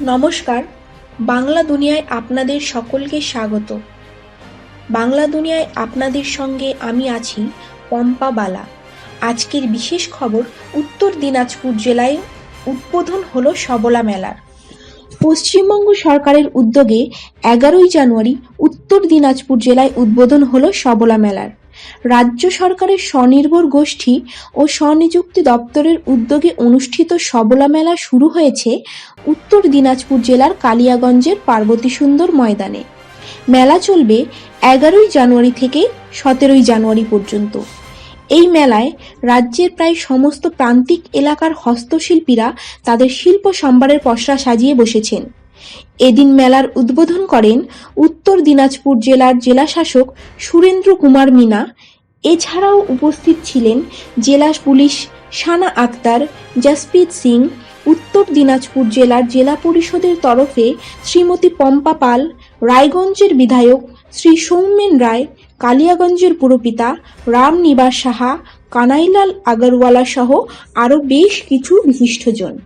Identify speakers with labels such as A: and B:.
A: নমস্কার, বাংলা দুনিয়ায় আপনাদের সকলকে স্বাগত। বাংলা দুনিয়ায় আপনাদের সঙ্গে আমি আছি পম্পা বালা। আজকের বিশেষ খবর, উত্তর দিনাজপুর জেলায় উদ্বোধন হলো সবলা মেলার। পশ্চিমবঙ্গ সরকারের উদ্যোগে এগারোই জানুয়ারি উত্তর দিনাজপুর জেলায় উদ্বোধন হলো সবলা মেলার। রাজ্য সরকারের স্বনির্ভর গোষ্ঠী ও স্বনিযুক্তি দপ্তরের উদ্যোগে অনুষ্ঠিত সবলা মেলা শুরু হয়েছে উত্তর দিনাজপুর জেলার কালিয়াগঞ্জের পার্বতী সুন্দর ময়দানে। মেলা চলবে এগারোই জানুয়ারি থেকে সতেরোই জানুয়ারি পর্যন্ত। এই মেলায় রাজ্যের প্রায় সমস্ত প্রান্তিক এলাকার হস্তশিল্পীরা তাদের শিল্প সম্ভারের পসরা সাজিয়ে বসেছেন। এদিন মেলার উদ্বোধন করেন উত্তর দিনাজপুর জেলার জেলাশাসক সুরেন্দ্র কুমার মিনা। এছাড়াও উপস্থিত ছিলেন জেলা পুলিশ সানা আক্তার, জসপ্রীত সিং, উত্তর দিনাজপুর জেলার জেলা পরিষদের তরফে শ্রীমতী পম্পা পাল, রায়গঞ্জের বিধায়ক শ্রী সৌমেন রায়, কালিয়াগঞ্জের পুরপিতা রামনিবাস সাহা, কানাইলাল আগরওয়ালা সহ আরও বেশ কিছু বিশিষ্টজন।